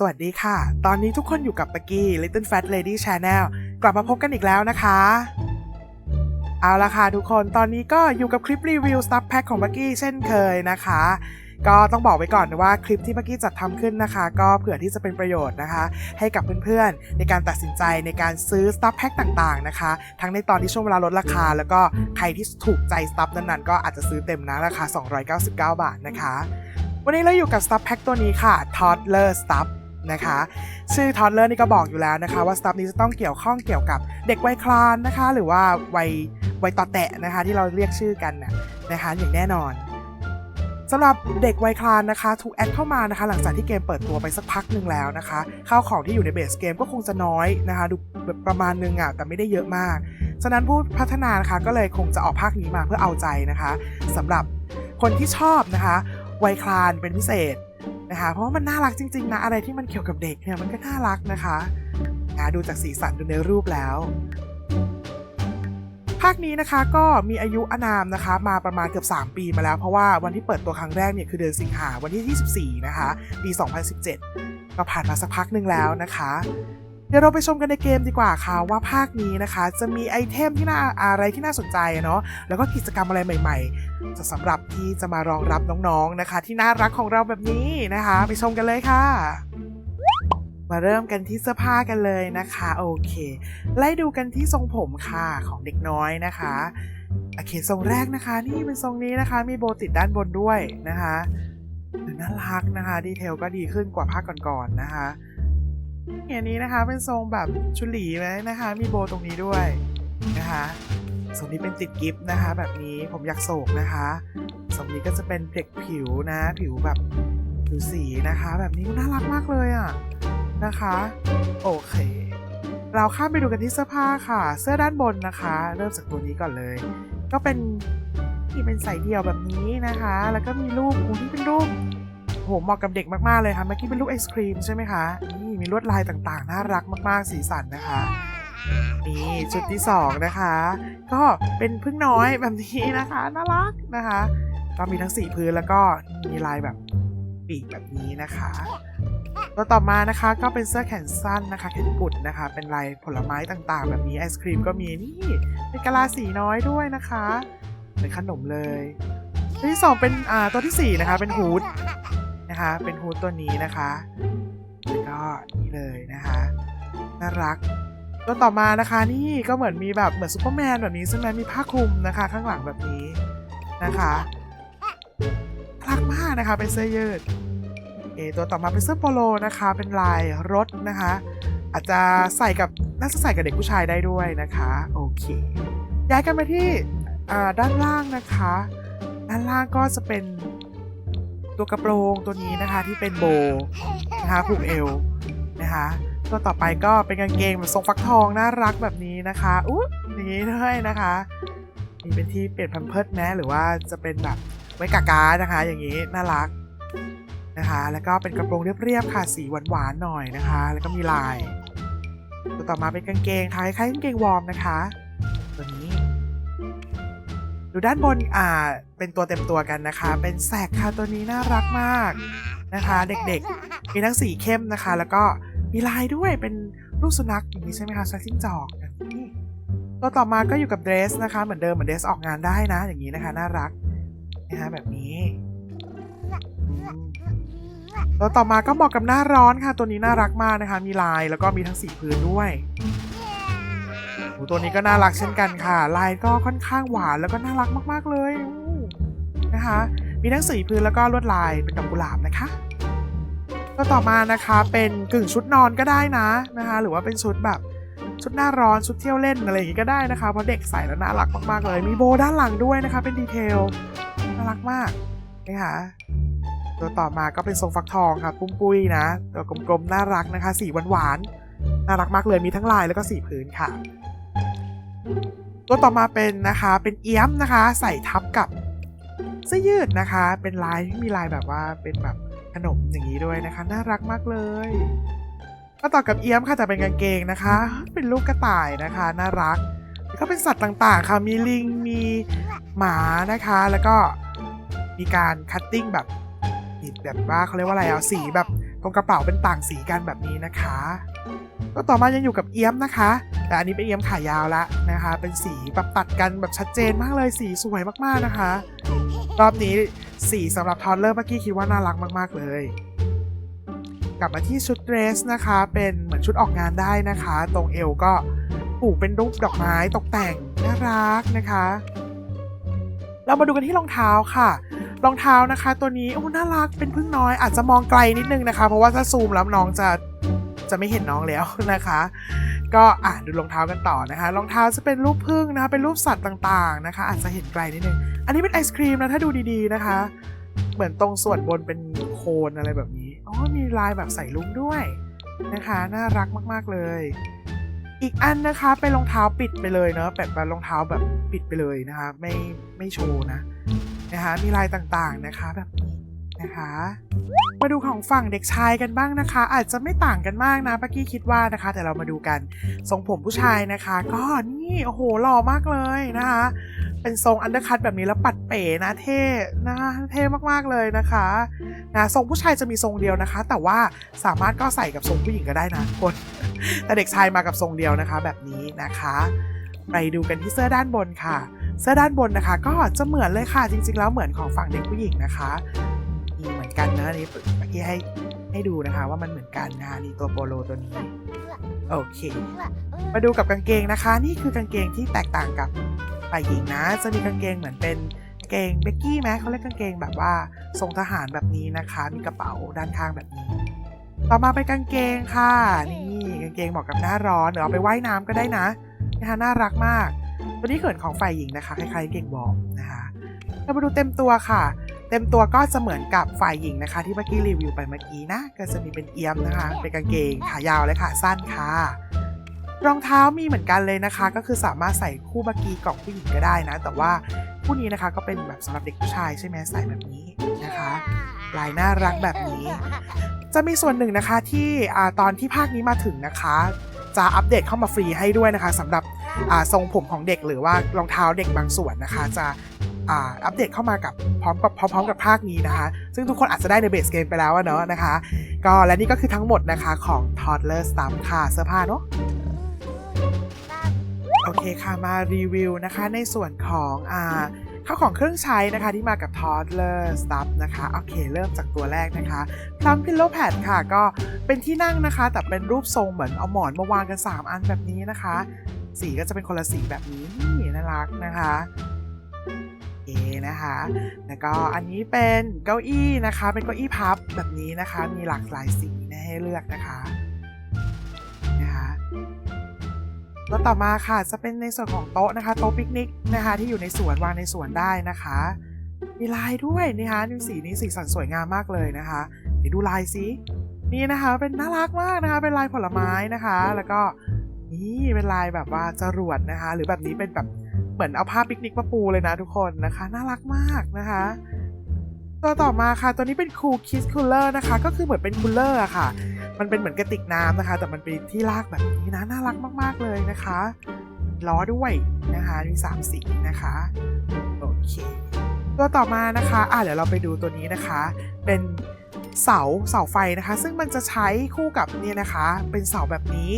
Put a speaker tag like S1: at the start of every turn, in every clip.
S1: สวัสดีค่ะ ตอนนี้ทุกคนอยู่กับตะกี้ Little Fat Lady Channel กลับมาพบกันอีกแล้วนะคะ เอาละค่ะทุกคน ตอนนี้ก็อยู่กับคลิปรีวิว Stuff Pack ของบักกี้เช่นเคยนะคะ ก็ต้องบอกไว้ก่อนว่าคลิปที่บักกี้จัดทำขึ้นนะคะ ก็เผื่อที่จะเป็นประโยชน์นะคะ ให้กับเพื่อนๆ ในการตัดสินใจในการซื้อ Stuff Pack ต่างๆนะคะ ทั้งในตอนที่ช่วงเวลาลดราคา แล้วก็ใครที่ถูกใจ Stuff นั้นๆ ก็อาจจะซื้อเต็มนะราคา 299 บาทนะคะวันนี้เราอยู่กับ Stuff Pack ตัวนี้ค่ะ Toddler Stuff นะคะ ชื่อ Toddler นี่ก็บอกอยู่แล้วนะคะว่า Stuff นี้จะต้องเกี่ยวข้องเกี่ยวกับเด็กวัยคลานนะคะ หรือว่าวัยวัยต่อแตะนะคะที่เราเรียกชื่อกันน่ะนะคะอย่างแน่นอนสำหรับเด็กวัยคลานนะคะถูกแอดเข้ามานะคะ หลังจากที่เกมเปิดตัวไปสักพักหนึ่งแล้วนะคะข้าวของที่อยู่ในเบสเกมก็คงจะน้อยนะคะ ดูแบบประมาณนึงอะแต่ไม่ได้เยอะมาก ฉะนั้นผู้พัฒนานะคะก็เลยคงจะออกภาคนี้มาเพื่อเอาใจนะคะสำหรับคนที่ชอบนะคะวัยคลานเป็นพิเศษ นะคะ เพราะว่ามันน่ารักจริงๆนะอะไรที่มันเกี่ยวกับเด็กเนี่ยมันก็น่ารักนะคะนะดูจากสีสันดูในรูปแล้วภาคนี้นะคะก็มีอายุอนามนะคะ มาประมาณเกือบ 3 ปีมาแล้ว เพราะว่าวันที่เปิดตัวครั้งแรกเนี่ยคือเดือนสิงหาวันที่ 24 นะคะ ปี 2017 ก็ผ่านมาสักพักหนึ่งแล้วนะคะ เดี๋ยวเราไปชมกันในเกมดีกว่าค่ะว่าภาคนี้นะคะ จะมีไอเทมที่น่าอะไรที่น่าสนใจเนาะแล้วก็กิจกรรมอะไรใหม่ ๆ จะสำหรับที่จะมารองรับน้องๆนะคะ ที่น่ารักของเราแบบนี้นะคะ ไปชมกันเลยค่ะมาเริ่มกันที่เสื้อผ้ากันเลยนะคะโอเค ไล่ดูกันที่ทรงผมค่ะของเด็กน้อยนะคะโอเคทรงแรกนะคะ นี่เป็นทรงนี้นะคะ มีโบติดด้านบนด้วยนะคะน่ารักนะคะ ดีเทลก็ดีขึ้นกว่าภาคก่อนๆนะคะ อย่างนี้นะคะเป็นทรงแบบชุหลีไหมนะคะ มีโบตรงนี้ด้วยนะคะทรงนี้เป็นติดกิฟต์นะคะ แบบนี้ผมอยากโศกนะคะทรงนี้ก็จะเป็นเด็กผิวนะ ผิวแบบผิวสีนะคะ แบบนี้น่ารักมากเลยอะนะคะ โอเค เราข้ามไปดูกันที่เสื้อผ้าค่ะ เสื้อด้านบนนะคะ เริ่มจากตัวนี้ก่อนเลย ก็เป็นที่เป็นใส่เดี่ยวแบบนี้นะคะ แล้วก็มีรูปโอ้ที่เป็นรูป โหเหมาะกับเด็กมากๆเลยค่ะเมื่อกี้เป็นรูปไอศครีมใช่ไหมคะนี่มีลวดลายต่างๆ น่ารักมากๆ สีสันนะคะนี่ชุดที่สองนะคะ ก็เป็นพึ่งน้อยแบบนี้นะคะน่ารักนะคะ ก็มีทั้งสีพื้นแล้วก็มีลายแบบปีกแบบนี้นะคะตัวต่อมานะคะก็เป็นเสื้อแขนสั้นนะคะแขนกุดนะคะ เป็นลายผลไม้ต่างๆ แบบนี้ไอศครีมก็มีนี่เป็นกะลาสีน้อยด้วยนะคะเป็นขนมเลย ตัวที่สองเป็นอ่าตัวที่สี่นะคะเป็นฮูด นะคะ เป็นฮูดตัวนี้นะคะแล้วก็นี่เลยนะคะน่ารักตัวต่อมานะคะนี่ก็เหมือนมีแบบเหมือนซูเปอร์แมนแบบนี้ซึ่งนั้นมีผ้าคลุมนะคะ ข้างหลังแบบนี้นะคะน่ารักมากนะคะเป็นเสื้อยืดเอตัวต่อมาเป็นเสื้อโปโลนะคะ เป็นลายรถนะคะ อาจจะใส่กับน่าจะใส่กับเด็กผู้ชายได้ด้วยนะคะโอเคย้ายกันมาที่ด้านล่างนะคะ ด้านล่างก็จะเป็น ตัวกระโปรงตัวนี้นะคะที่เป็นโบนะคะผูกเอวนะคะตัวต่อไปก็เป็นกางเกงแบบทรงฟักทองน่ารักแบบนี้นะคะอุ๊ยอย่างนี้ด้วยนะคะมีเป็นที่เปลี่ยนแพมเพิร์ดแม้หรือว่าจะเป็นแบบไว้กากานะคะ อย่างนี้น่ารักนะคะ แล้วก็เป็นกระโปรงเรียบๆค่ะสีหวานๆหน่อยนะคะ แล้วก็มีลาย ตัวต่อมาเป็นกางเกงคล้ายๆกางเกงวอร์มนะคะ ตัวนี้ ดูด้านบนอ่าเป็นตัวเต็มตัวกันนะคะ เป็นแสกค่ะตัวนี้น่ารักมากนะคะ เด็กๆ มีทั้งสีเข้มนะคะ แล้วก็มีลายด้วยเป็นรูปสุนัขอย่างนี้ใช่ไหมคะสุนัขจิ้งจอกตัวต่อมาก็อยู่กับเดรสนะคะ เหมือนเดิมเหมือนเดรสออกงานได้นะ อย่างนี้นะคะ น่ารักนะคะแบบนี้ตัวต่อมาก็เหมาะกับหน้าร้อนค่ะ ตัวนี้น่ารักมากนะคะ มีลายแล้วก็มีทั้งสีพื้นด้วย โอ้ตัวนี้ก็น่ารักเช่นกันค่ะ ลายก็ค่อนข้างหวานแล้วก็น่ารักมากๆเลยนะคะ มีทั้งสีพื้นแล้วก็ลวดลายเป็นดอกกุหลาบนะคะตัวต่อมานะคะเป็นกึ่งชุดนอนก็ได้นะนะคะ หรือว่าเป็นชุดแบบชุดหน้าร้อนชุดเที่ยวเล่นอะไรอย่างงี้ก็ได้นะคะเพราะเด็กใส่แล้วน่ารักมากๆเลย มีโบด้านหลังด้วยนะคะ เป็นดีเทลน่ารักมากนะคะตัวต่อมาก็เป็นทรงฟักทองค่ะปุ้มปุ้ยนะ ตัวกลมๆน่ารักนะคะ สีหวานๆน่ารักมากเลยมีทั้งลายแล้วก็สีพื้นค่ะ ตัวต่อมาเป็นนะคะเป็นเอี้ยมนะคะ ใส่ทับกับเสื้อยืดนะคะ เป็นลายที่มีลายแบบว่าเป็นแบบขนมอย่างนี้ด้วยนะคะ น่ารักมากเลยก็ต่อกับเอี้ยมค่ะแต่เป็นกางเกงนะคะ เป็นลูกกระต่ายนะคะ น่ารักแล้วก็เป็นสัตว์ต่างๆ ค่ะมีลิงมีหมานะคะ แล้วก็มีการคัตติ้งแบบติดแบบว่าเขาเรียกว่าอะไรเอะสีแบบ รงกระเป๋าเป็นต่างสีกันแบบนี้นะคะก็ต่อมายังอยู่กับเอี้ยมนะคะ แต่อันนี้เป็นเอี้ยมขายาวละนะคะ เป็นสีแบบตัดกันแบบชัดเจนมากเลยสีสวยมากๆนะคะ รอบนี้สีสำหรับทอนเลอร์เมื่อกี้คิดว่าน่ารักมากๆเลย กลับมาที่ชุดเดรสนะคะ เป็นเหมือนชุดออกงานได้นะคะ ตรงเอวก็ผูกเป็นรูปดอกไม้ตกแต่งน่ารักนะคะ เรามาดูกันที่รองเท้าค่ะ รองเท้านะคะ ตัวนี้โอ้น่ารักเป็นพึ่งน้อยอาจจะมองไกลนิดนึงนะคะ เพราะว่าถ้าซูมแล้วน้องจะจะไม่เห็นน้องแล้วนะคะ ก็อะดูรองเท้ากันต่อนะคะ รองเท้าจะเป็นรูปพึ่งนะคะ เป็นรูปสัตว์ต่างๆนะคะ อาจจะเห็นไกลนิดนึง อันนี้เป็นไอศครีมนะถ้าดูดีๆนะคะ เหมือนตรงส่วนบนเป็นโคนอะไรแบบนี้อ๋อมีลายแบบใส่ลุ้งด้วยนะคะ น่ารักมากๆเลย อีกอันนะคะเป็นรองเท้าปิดไปเลยเนาะแบบรองเท้าแบบปิดไปเลยนะคะ ไม่ไม่โชว์นะ นะคะ มีลายต่างๆนะคะแบบนี้นะคะ มาดูของฝั่งเด็กชายกันบ้างนะคะ อาจจะไม่ต่างกันมากนะป้ากี้คิดว่านะคะ แต่เรามาดูกันทรงผมผู้ชายนะคะ ก็นี่โอ้โหหล่อมากเลยนะคะ เป็นทรงอันเดอร์คัตแบบนี้แล้วปัดเป๋นะเท่นะคะเท่มากๆเลยนะคะนะทรงผู้ชายจะมีทรงเดียวนะคะ แต่ว่าสามารถก็ใส่กับทรงผู้หญิงก็ได้นะคนแต่เด็กชายมากับทรงเดียวนะคะ แบบนี้นะคะ ไปดูกันที่เสื้อด้านบนค่ะ เสื้อด้านบนนะคะ ก็จะเหมือนเลยค่ะจริง ๆ แล้วเหมือนของฝั่งเด็กผู้หญิงนะคะมีเหมือนกันนะนี่เมื่อกี้ให้ให้ดูนะคะ ว่ามันเหมือนกันนะนี่ตัวโปโลตัวนี้โอเค มาดูกับกางเกงนะคะ นี่คือกางเกงที่แตกต่างกับฝ่ายหญิงนะ จะมีกางเกงเหมือนเป็นเกงเบกกี้ไหมเขาเรียกกางเกงแบบว่าทรงทหารแบบนี้นะคะ มีกระเป๋าด้านข้างแบบนี้ ต่อมาเป็นกางเกงค่ะ นี่กางเกงเหมาะกับหน้าร้อนหรือเอาไปว่ายน้ำก็ได้นะนะคะน่ารักมาก วันนี้เขินของฝ่ายหญิงนะคะคล้ายๆเก่งวอร์มนะคะเรามาดูเต็มตัวค่ะ เต็มตัวก็จะเหมือนกับฝ่ายหญิงนะคะ ที่เมื่อกี้รีวิวไปเมื่อกี้นะก็จะมีเป็นเอียมนะคะ เป็นกางเกงขายาวและขาสั้นค่ะ รองเท้ามีเหมือนกันเลยนะคะ ก็คือสามารถใส่คู่เมื่อกี้กล่องผู้หญิงก็ได้นะ แต่ว่าคู่นี้นะคะก็เป็นแบบสำหรับเด็กผู้ชายใช่ไหมใส่แบบนี้นะคะลายน่ารักแบบนี้ จะมีส่วนหนึ่งนะคะที่อตอนที่ภาคนี้มาถึงนะคะ จะอัปเดตเข้ามาฟรีให้ด้วยนะคะสำหรับ ทรงผมของเด็กหรือว่ารองเท้าเด็กบางส่วนนะคะ จะอัปเดตเข้ามากับพร้อมกับพร้อมๆกับภาคนี้นะคะ ซึ่งทุกคนอาจจะได้ในเบสเกมไปแล้วเนาะนะคะ ก็และนี่ก็คือทั้งหมดนะคะของ Toddler Stump ค่ะเสื้อผ้าเนาะโอเคค่ะมารีวิวนะคะในส่วนของอ่าข้าวของเครื่องใช้นะคะที่มากับ Toddler Stuff นะคะ โอเค เริ่มจากตัวแรกนะคะพลัมพิลโลแพดค่ะ ก็เป็นที่นั่งนะคะ แต่เป็นรูปทรงเหมือนเอาหมอนมาวางกัน 3 อันแบบนี้นะคะ สีก็จะเป็นคนละสีแบบนี้นี่น่ารักนะคะโอนะคะ แล้วก็อันนี้เป็นเก้าอี้นะคะ เป็นเก้าอี้พับแบบนี้นะคะ มีหลากหลายสีให้เลือกนะคะนะคะแล้วต่อมาค่ะจะเป็นในส่วนของโต๊ะนะคะ โต๊ะปิกนิกนะคะ ที่อยู่ในสวนวางในสวนได้นะคะ มีลายด้วยนะคะนี่สีนี้สีสันสวยงามมากเลยนะคะ เดี๋ยวดูลายสินี่นะคะ เป็นน่ารักมากนะคะ เป็นลายผลไม้นะคะ แล้วก็ นี่เป็นลายแบบว่าจรวดนะคะ หรือแบบนี้เป็นแบบเหมือนเอาผ้าปิกนิกมาปูเลยนะทุกคนนะคะ น่ารักมากนะคะ ตัวต่อมาค่ะ ตัวนี้เป็นคูลคิสคูลเลอร์นะคะ ก็คือเหมือนเป็นคูลเลอร์อะค่ะ มันเป็นเหมือนกระติกน้ำนะคะ แต่มันเป็นที่ลากแบบนี้นะน่ารักมาก ๆเลยนะคะล้อด้วยนะคะมีสามสีนะคะโอเคตัวต่อมานะคะอะเดี๋ยวเราไปดูตัวนี้นะคะ เป็นเสาเสาไฟนะคะ ซึ่งมันจะใช้คู่กับเนี่ยนะคะ เป็นเสาแบบนี้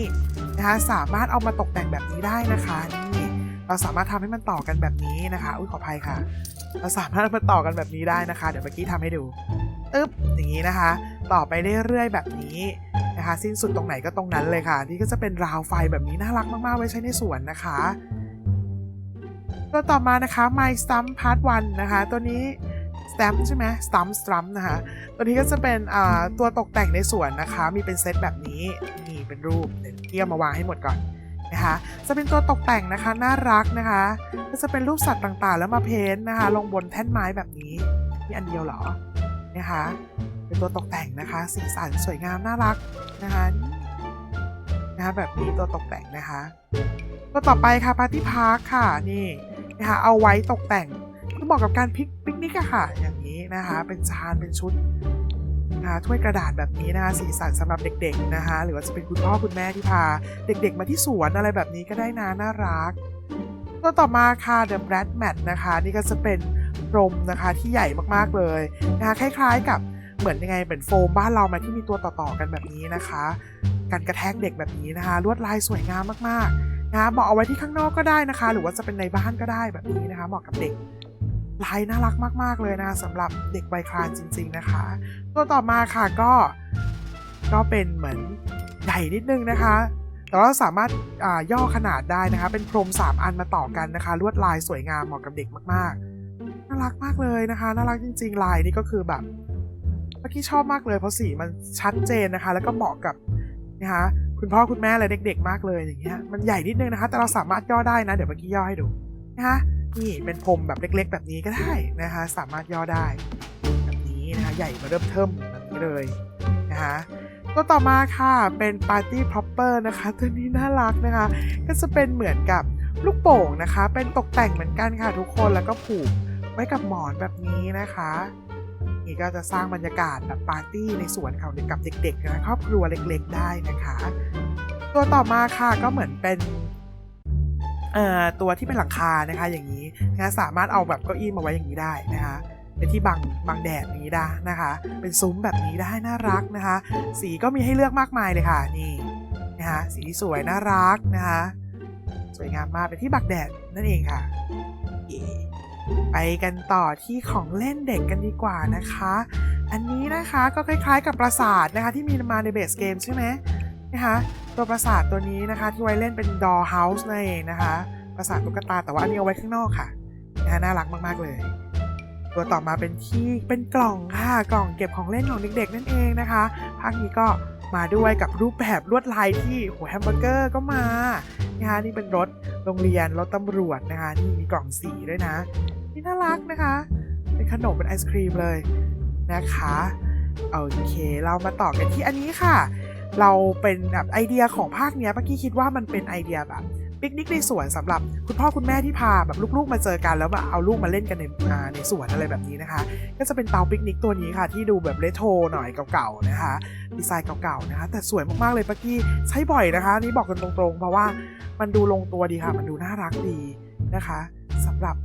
S1: นะคะสามารถเอามาตกแต่งแบบนี้ได้นะคะนี่เราสามารถทำให้มันต่อกันแบบนี้นะคะอุ้ยขออภัยค่ะ เราสามารถมาต่อกันแบบนี้ได้นะคะ เดี๋ยวเมื่อกี้ทำให้ดูตึ๊บอย่างนี้นะคะ ต่อไปเรื่อยๆแบบนี้นะคะ สิ้นสุดตรงไหนก็ตรงนั้นเลยค่ะ นี่ก็จะเป็นราวไฟแบบนี้น่ารักมากๆไว้ใช้ในสวนนะคะตัวต่อมานะคะ My Stump Part 1นะคะ ตัวนี้ Stamp ใช่ไหม Stump Stump นะคะตัวนี้ก็จะเป็นตัวตกแต่งในสวนนะคะ มีเป็นเซตแบบนี้นี่เป็นรูปเดี๋ยวเที่ยวมาวางให้หมดก่อนนะคะจะเป็นตัวตกแต่งนะคะน่ารักนะคะก็จะเป็นรูปสัตว์ต่างๆ แล้วมาเพ้นท์นะคะ ลงบนแท่นไม้แบบนี้นี่อันเดียวเหรอนะคะเป็นตัวตกแต่งนะคะสีสันสวยงามน่ารักนะคะนะคะแบบนี้ตัวตกแต่งนะคะตัวต่อไปค่ะปาร์ตี้พาร์คค่ะนี่นะคะเอาไว้ตกแต่ง เหมาะกับการพิกปิกนิกอะค่ะ อย่างนี้นะคะ เป็นจานเป็นชุดนะคะถ้วยกระดาษแบบนี้นะคะสีสันสำหรับเด็กๆนะคะ หรือว่าจะเป็นคุณพ่อคุณแม่ที่พา เด็กๆ มาที่สวนอะไรแบบนี้ก็ได้นะน่ารักตัวต่อมาค่ะ The Brad Mat นะคะ นี่ก็จะเป็นพรมนะคะที่ใหญ่มากๆเลยนะคะคล้ายๆกับเหมือนยังไงเป็นโฟมบ้านเราไหมาที่มีตัวต่อๆกันแบบนี้นะคะการกระแทกเด็กแบบนี้นะคะ ลวดลายสวยงามมากๆนะคะเหมาะเอาไว้ที่ข้างนอกก็ได้นะคะ หรือว่าจะเป็นในบ้านก็ได้แบบนี้นะคะเหมาะกับเด็ก ลายน่ารักมาก ๆ เลยนะคะสำหรับเด็กวัยคลานจริง ๆ นะคะ ตัวต่อมาค่ะก็ก็เป็นเหมือนใหญ่นิดนึงนะคะแต่ว่าสามารถย่อขนาดได้นะคะ เป็นพรมสามอันมาต่อกันนะคะ ลวดลายสวยงามเหมาะกับเด็กมากๆ น่ารักมากเลยนะคะ น่ารักจริง ๆ ลายนี่ก็คือแบบเมื่อกี้ชอบมากเลยเพราะสีมันชัดเจนนะคะ แล้วก็เหมาะกับนะคะคุณพ่อคุณแม่และเด็ก ๆ มากเลยอย่างเงี้ย มันใหญ่นิดนึงนะคะ แต่เราสามารถย่อได้นะ เดี๋ยวเมื่อกี้ย่อให้ดูนะคะ นี่เป็นพรมแบบเล็ก ๆ แบบนี้ก็ได้นะคะ สามารถย่อได้ แบบนี้นะคะใหญ่มาเริ่มเทิมแบบนี้เลยนะคะตัวต่อมาค่ะเป็นปาร์ตี้พ o อปเปอร์นะคะ ตัวนี้น่ารักนะคะ ก็จะเป็นเหมือนกับลูกโป่งนะคะ เป็นตกแต่งเหมือนกันค่ะทุกคนแล้วก็ผูกไว้กับหมอนแบบนี้นะคะนี่ก็จะสร้างบรรยากาศแบบปาร์ตี้ในสวนเขากับเด็กๆนะครอบครัวเล็กๆได้นะคะ ตัวต่อมาค่ะก็เหมือนเป็น ตัวที่เป็นหลังคานะคะ อย่างนี้นะะสามารถเอาแบบเก้าอี้มาไว้อย่างนี้ได้นะคะเป็นที่บังบังแดดอย่างนี้ได้นะคะ เป็นซุ้มแบบนี้ได้น่ารักนะคะ สีก็มีให้เลือกมากมายเลยค่ะนี่นะคะสีสวยน่ารักนะคะ สวยงามมากเป็นที่บักแดดนั่นเองค่ะ ไปกันต่อที่ของเล่นเด็กกันดีกว่านะคะ อันนี้นะคะก็คล้ายๆกับปราสาทนะคะที่มีมาในเบสเกมใช่ไหม นะคะตัวปราสาทตัวนี้นะคะ ที่ไว้เล่นเป็นดอเฮาส์นั่นเองนะคะ ปราสาทตุ๊กตาแต่ว่าอันนี้เอาไว้ข้างนอกค่ะนะคะน่ารักมากๆเลย ตัวต่อมาเป็นที่เป็นกล่องค่ะกล่องเก็บของเล่นของเด็กๆ นั่นเองนะคะภาคนี้ก็มาด้วยกับรูปแบบลวดลายที่โหแฮมเบอร์เกอร์ก็มานะคะนี่เป็นรถโรงเรียนรถตำรวจนะคะนี่มีกล่องสีด้วยนะนี่น่ารักนะคะ เป็นขนมเป็นไอศครีมเลยนะคะโอเค เรามาต่อกันที่อันนี้ค่ะ เราเป็นแบบไอเดียของภาคเนี้ยเมื่อกี้คิดว่ามันเป็นไอเดียแบบปิกนิกในสวนสำหรับคุณพ่อคุณแม่ที่พาแบบลูกๆมาเจอกันแล้วแบบเอาลูกมาเล่นกันในในสวนอะไรแบบนี้นะคะ ก็จะเป็นเตาปิกนิกตัวนี้ค่ะ ที่ดูแบบเรโทรหน่อยเก่าๆนะคะดีไซน์เก่าๆนะคะ แต่สวยมากๆเลยปักกี้ใช้บ่อยนะคะนี่บอกกันตรงๆ เพราะว่ามันดูลงตัวดีค่ะ มันดูน่ารักดีนะคะสำหรับ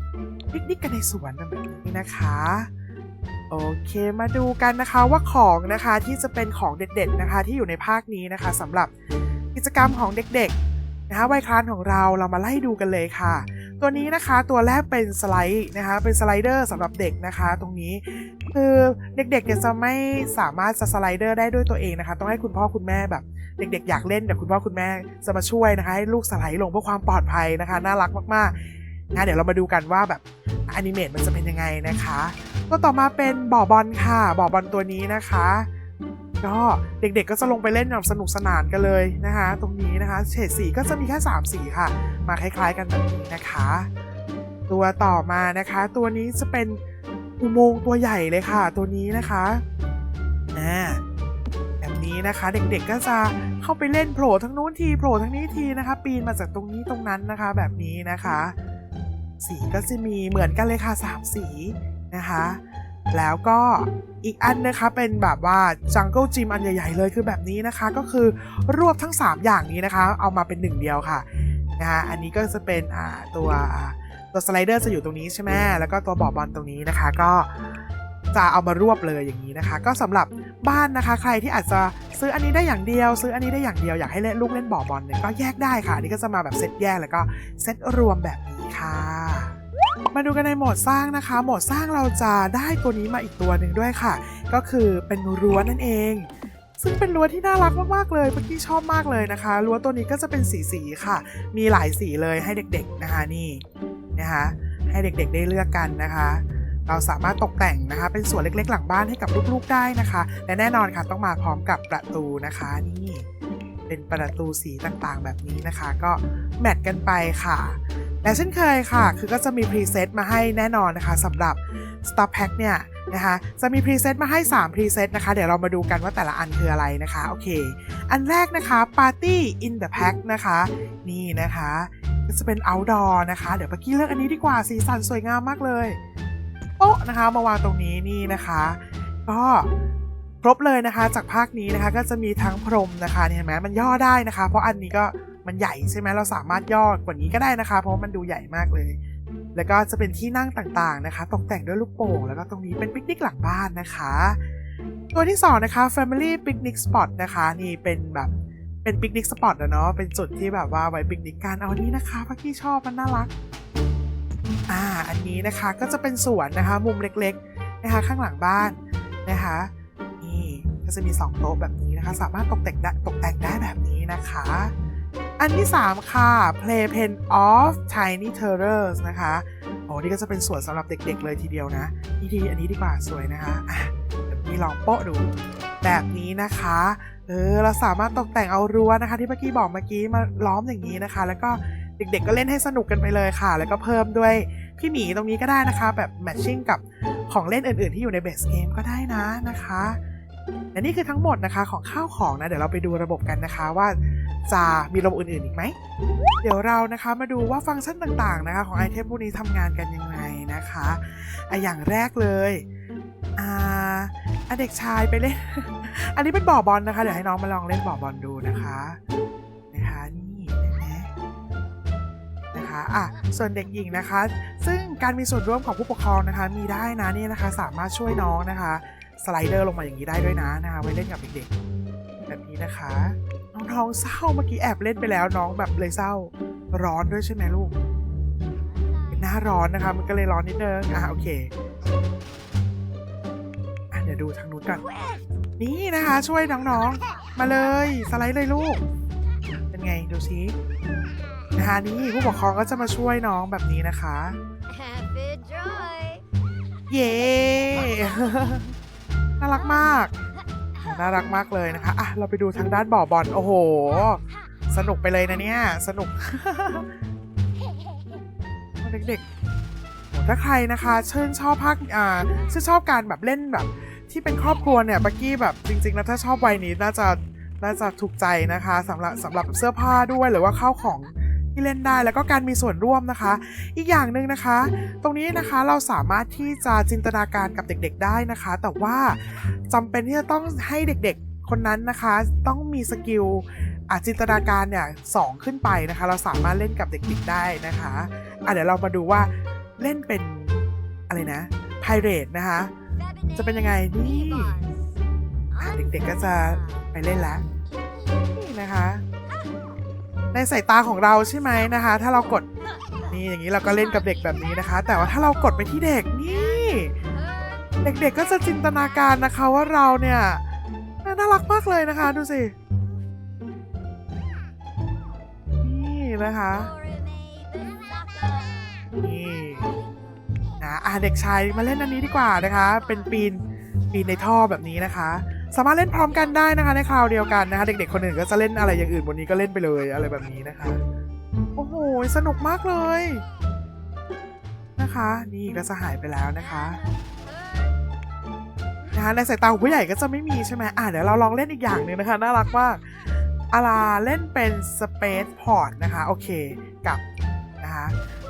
S1: ปิกนิกกันในสวนแบบนี้นะคะ โอเคมาดูกันนะคะว่าของนะคะที่จะเป็นของเด็ดๆนะคะ ที่อยู่ในภาคนี้นะคะสำหรับกิจกรรมของเด็กๆนะคะวัยคลานของเราเรามาไล่ดูกันเลยค่ะ ตัวนี้นะคะตัวแรกเป็นสไลด์นะคะเป็นสไลเดอร์สำหรับเด็กนะคะตรงนี้คือเด็กๆเนี่ยจะไม่สามารถจะสไลเดอร์ได้ด้วยตัวเองนะคะ ต้องให้คุณพ่อคุณแม่แบบ เด็กๆ อยากเล่นแต่คุณพ่อคุณแม่จะมาช่วยนะคะให้ลูกสไลด์ลงเพื่อความปลอดภัยนะคะ น่ารักมากๆนะเดี๋ยวเรามาดูกันว่าแบบอนิเมตมันจะเป็นยังไงนะคะ ก็ต่อมาเป็นบ่อบอลค่ะ บ่อบอลตัวนี้นะคะ ก็เด็กๆก็จะลงไปเล่นแบบสนุกสนานกันเลยนะคะ ตรงนี้นะคะเฉดสีก็จะมีแค่3สีค่ะ มาคล้ายๆกันแบบนี้นะคะ ตัวต่อมานะคะ ตัวนี้จะเป็นอุโมงค์ตัวใหญ่เลยค่ะ ตัวนี้นะคะอ่าแบบนี้นะคะ เด็กๆก็จะเข้าไปเล่นโผล่ทั้งนู้นทีโผล่ทั้งนี้ทีนะคะ ปีนมาจากตรงนี้ตรงนั้นนะคะ แบบนี้นะคะ สีก็จะมีเหมือนกันเลยค่ะสามสี นะคะ แล้วก็อีกอันนะคะเป็นแบบว่า Jungle Gym อันใหญ่ ๆ เลยคือแบบนี้นะคะ ก็คือรวบทั้ง 3 อย่างนี้นะคะ เอามาเป็นหนึ่งเดียวค่ะนะคะอันนี้ก็จะเป็นตัวตัวสไลเดอร์จะอยู่ตรงนี้ใช่ไหมแล้วก็ตัวบอบบอลตรงนี้นะคะ ก็จะเอามารวบเลยอย่างนี้นะคะ ก็สำหรับบ้านนะคะ ใครที่อาจจะซื้ออันนี้ได้อย่างเดียว ซื้ออันนี้ได้อย่างเดียวอยากให้เล่นลูกเล่นบอบอลเนี่ยก็แยกได้ค่ะอันนี้ก็จะมาแบบเซตแยกแล้วก็เซตรวมแบบนี้ค่ะ มาดูกันในโหมดสร้างนะคะ โหมดสร้างเราจะได้ตัวนี้มาอีกตัวหนึ่งด้วยค่ะ ก็คือเป็นรั้วนั่นเอง ซึ่งเป็นรั้วที่น่ารักมากๆเลยเมื่อกี้ชอบมากเลยนะคะรั้วตัวนี้ก็จะเป็นสีสีๆค่ะ มีหลายสีเลยให้เด็กๆนะคะนี่นะคะให้เด็กๆได้เลือกกันนะคะ เราสามารถตกแต่งนะคะ เป็นส่วนเล็กๆ หลังบ้านให้กับลูกๆได้นะคะ และแน่นอนค่ะต้องมาพร้อมกับประตูนะคะนี่เป็นประตูสีต่างๆ แบบนี้นะคะ ก็แมทกันไปค่ะ และเช่นเคยค่ะ คือก็จะมีพรีเซตมาให้แน่นอนนะคะสำหรับ Star Pack เนี่ยนะคะจะมีพรีเซตมาให้ 3 พรีเซตนะคะ เดี๋ยวเรามาดูกันว่าแต่ละอันคืออะไรนะคะ โอเค อันแรกนะคะ Party in the Pack นะคะ นี่นะคะก็จะเป็น outdoor นะคะ เดี๋ยวปากี้เลือกอันนี้ดีกว่า สีสันสวยงามมากเลยโต๊ะนะคะ มาวางตรงนี้นี่นะคะ ก็ครบเลยนะคะ จากภาคนี้นะคะ ก็จะมีทั้งพรมนะคะเนี่ยเห็นไหมมันย่อได้นะคะ เพราะอันนี้ก็ มันใหญ่ใช่ไหมเราสามารถย่อกว่านี้ก็ได้นะคะ เพราะว่ามันดูใหญ่มากเลย แล้วก็จะเป็นที่นั่งต่างๆนะคะ ตกแต่งด้วยลูกโป่งแล้วก็ตรงนี้เป็นปิกนิกหลังบ้านนะคะ ตัวที่สองนะคะ Family Picnic Spot นะคะนี่เป็นแบบเป็นปิกนิกสปอตอะเนาะเป็นจุดที่แบบว่าไว้ปิกนิกกันเอานี้นะคะพักกี้ชอบมันน่ารักอ่าอันนี้นะคะก็จะเป็นสวนนะคะ มุมเล็กๆนะคะข้างหลังบ้านนะคะนี่ก็จะมี 2 โต๊ะแบบนี้นะคะ สามารถตกแต่งได้ตกแต่งได้แบบนี้นะคะ อันที่ 3 ค่ะ Playpen of Tiny Terrors นะคะโอ้นี่ก็จะเป็นสวนสำหรับเด็กๆเลยทีเดียวนะ นี่ทีอันนี้ดีกว่าสวยนะคะอะนี่ลองโป๊ะดูแบบนี้นะคะ เออ เราสามารถตกแต่งเอารั้วนะคะ ที่เมื่อกี้บอกเมื่อกี้มาล้อมอย่างนี้นะคะ แล้วก็เด็กๆก็เล่นให้สนุกกันไปเลยค่ะ แล้วก็เพิ่มด้วยพี่หมีตรงนี้ก็ได้นะคะ แบบแมทชิ่งกับของเล่นอื่นๆ ที่อยู่ในเบสเกมก็ได้นะนะคะและนี่คือทั้งหมดนะคะของข้าวของนะ เดี๋ยวเราไปดูระบบกันนะคะว่า จะมีระบบอื่นๆอีกไหม เดี๋ยวเรานะคะมาดูว่าฟังก์ชันต่างๆนะคะของไอเทมพวกนี้ทำงานกันยังไงนะคะอะอย่างแรกเลยอ่าอะเด็กชายไปเล่น อันนี้เป็นบ่อบอลนะคะ เดี๋ยวให้น้องมาลองเล่นบ่อบอลดูนะคะนะคะนี่นไหมนะคะอะส่วนเด็กหญิงนะคะ ซึ่งการมีส่วนร่วมของผู้ปกครองนะคะ มีได้นะนี่นะคะ สามารถช่วยน้องนะคะ สไลเดอร์ลงมาอย่างนี้ได้ด้วยนะนะคะไว้เล่นกับเด็กๆแบบนี้นะคะ น้องท้องเศร้าเมื่อกี้แอบเล่นไปแล้วน้องแบบเลยเศร้า ร้อนด้วยใช่ไหมลูกเป็นหน้าร้อนนะคะ มันก็เลยร้อนนิดนึงอะโอเคอะเดี๋ยวดูทางนู้นก่อนนี่นะคะ ช่วยน้องๆ มาเลยสไลด์เลยลูก เป็นไงดูซินะคะนี่ผู้ปกครองก็จะมาช่วยน้องแบบนี้นะคะ
S2: Happy joy.
S1: เย้น่ารักมาก น่ารักมากเลยนะคะ อะ เราไปดูทางด้านบ่อบอล โอ้โห สนุกไปเลยนะเนี่ย สนุกเด็กๆ ถ้าใครนะคะชื่นชอบภาคอ่าชื่นชอบการแบบเล่นแบบ ที่เป็นครอบครัวเนี่ยบักกี้แบบจริงๆแล้วถ้าชอบวัยนี้น่าจะน่าจะถูกใจนะคะสำหรับสำหรับเสื้อผ้าด้วยหรือว่าข้าวของ ที่เล่นได้แล้วก็การมีส่วนร่วมนะคะ อีกอย่างหนึ่งนะคะ ตรงนี้นะคะเราสามารถที่จะจินตนาการกับเด็กๆได้นะคะ แต่ว่าจำเป็นที่จะต้องให้เด็กๆคนนั้นนะคะ ต้องมีสกิลอะจินตนาการเนี่ยสองขึ้นไปนะคะ เราสามารถเล่นกับเด็กๆได้นะคะอะเดี๋ยวเรามาดูว่าเล่นเป็นอะไรนะไพเรตนะคะ จะเป็นยังไงนี่เด็กๆก็จะไปเล่นแล้วนี่นะคะ ในสายตาของเราใช่ไหมนะคะ ถ้าเรากดนี่อย่างนี้เราก็เล่นกับเด็กแบบนี้นะคะ แต่ว่าถ้าเรากดไปที่เด็กนี่ เด็กๆก็จะจินตนาการนะคะว่าเราเนี่ยน่ารักมากเลยนะคะ ดูสินี่นะคะนี่นะอะเด็กชายมาเล่นอันนี้ดีกว่านะคะ เป็นปีนปีนในท่อแบบนี้นะคะ สามารถเล่นพร้อมกันได้นะคะในคราวเดียวกันนะคะเด็กๆคนอื่นก็จะเล่นอะไรอย่างอื่นบนนี้ก็เล่นไปเลยอะไรแบบนี้นะคะ โอ้โหสนุกมากเลยนะคะ นี่ก็จะหายไปแล้วนะคะนะคะในสายตาของผู้ใหญ่ก็จะไม่มีใช่ไหมอะเดี๋ยวเราลองเล่นอีกอย่างหนึ่งนะคะน่ารักมากอาราเล่นเป็น Space Port นะคะโอเคกับนะคะ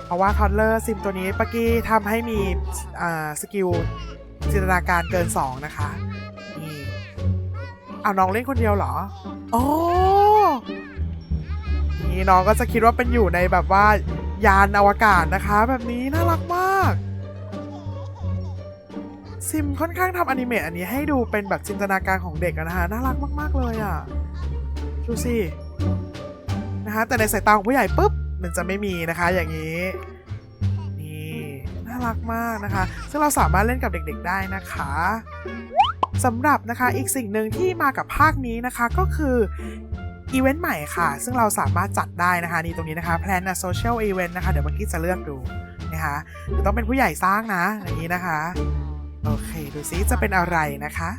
S1: เพราะว่าทอดเลอร์ซิมตัวนี้ปากี้ทำให้มีอ่าสกิลจินตนาการเกิน 2 นะคะ เอาน้องเล่นคนเดียวเหรอโอ้นี่น้องก็จะคิดว่าเป็นอยู่ในแบบว่ายานอวกาศนะคะ แบบนี้น่ารักมาก ซิมค่อนข้างทำอนิเมะอันนี้ให้ดูเป็นแบบจินตนาการของเด็กนะคะน่ารักมาก ๆ เลยอะดูสินะคะแต่ในสายตาของผู้ใหญ่ปุ๊บ มันจะไม่มีนะคะอย่างนี้นี่น่ารักมากนะคะ ซึ่งเราสามารถเล่นกับเด็ก ๆ ได้นะคะ สำหรับนะคะอีกสิ่งหนึ่งที่มากับภาคนี้นะคะก็คืออีเวนต์ใหม่ค่ะ ซึ่งเราสามารถจัดได้นะคะนี่ตรงนี้นะคะ Plan a Social Event นะคะ เดี๋ยวเมื่อกี้จะเลือกดูนะคะต้องเป็นผู้ใหญ่สร้างนะอย่างนี้นะคะ โอเค ดูซิจะเป็นอะไรนะคะ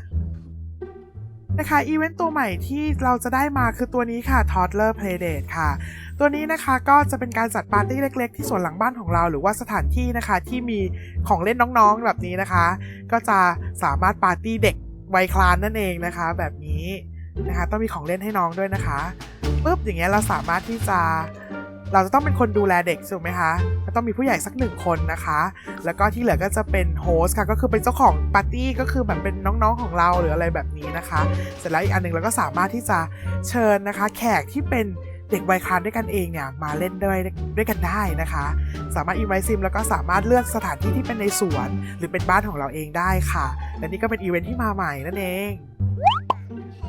S1: นะคะอีเวนต์ตัวใหม่ที่เราจะได้มาคือตัวนี้ค่ะ Toddler Playdate ค่ะ ตัวนี้นะคะก็จะเป็นการจัดปาร์ตี้เล็ก ๆ ที่สวนหลังบ้านของเรา หรือว่าสถานที่นะคะที่มีของเล่นน้องๆแบบนี้นะคะ ก็จะสามารถปาร์ตี้เด็กวัยคลานนั่นเองนะคะ แบบนี้นะคะต้องมีของเล่นให้น้องด้วยนะคะปุ๊บอย่างเงี้ยเราสามารถที่จะเราจะต้องเป็นคนดูแลเด็กถูกไหมคะก็ต้องมีผู้ใหญ่สักหนึ่งคนนะคะ แล้วก็ที่เหลือก็จะเป็นโฮสต์ค่ะ ก็คือเป็นเจ้าของปาร์ตี้ก็คือแบบเป็นน้องๆของเราหรืออะไรแบบนี้นะคะ เสร็จแล้วอีกอันหนึ่งเราก็สามารถที่จะเชิญนะคะ แขกที่เป็น เด็กวัยคานด้วยกันเองเนี่ยมาเล่นด้วยด้วยกันได้นะคะ สามารถอินไวซิมแล้วก็สามารถเลือกสถานที่ที่เป็นในสวน หรือเป็นบ้านของเราเองได้ค่ะและนี่ก็เป็นอีเวนท์ที่มาใหม่นั่นเอง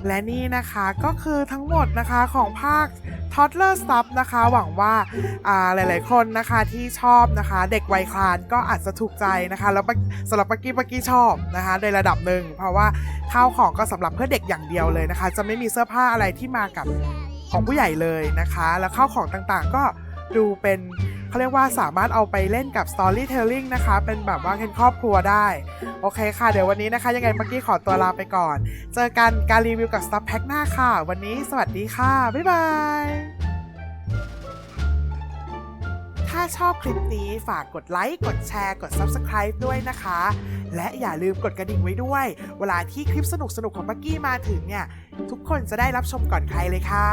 S1: และนี่นะคะก็คือทั้งหมดนะคะของภาค Toddler Stuff นะคะ หวังว่าอ่าหลาย ๆ คนนะคะที่ชอบนะคะ เด็กวัยคลานก็อาจจะถูกใจนะคะ แล้วสำหรับปักกี้ปักกี้ชอบนะคะ ในระดับหนึ่ง เพราะว่าข้าวของก็สำหรับเพื่อเด็กอย่างเดียวเลยนะคะ จะไม่มีเสื้อผ้าอะไรที่มากับ ของผู้ใหญ่เลยนะคะ แล้วข้าวของต่างๆก็ดูเป็นเขาเรียกว่าสามารถเอาไปเล่นกับ Storytelling นะคะ เป็นแบบว่าเป็นครอบครัวได้ โอเคค่ะ เดี๋ยววันนี้นะคะ ยังไงเมื่อกี้ขอตัวลาไปก่อน เจอกันการรีวิวกับ Stuff Pack หน้าค่ะ วันนี้สวัสดีค่ะ บ๊ายบาย ถ้าชอบคลิปนี้ฝากกดไลค์ กดแชร์ กด Subscribe ด้วยนะคะ และอย่าลืมกดกระดิ่งไว้ด้วย เวลาที่คลิปสนุกๆของปักกี้มาถึงเนี่ย ทุกคนจะได้รับชมก่อนใครเลยค่ะ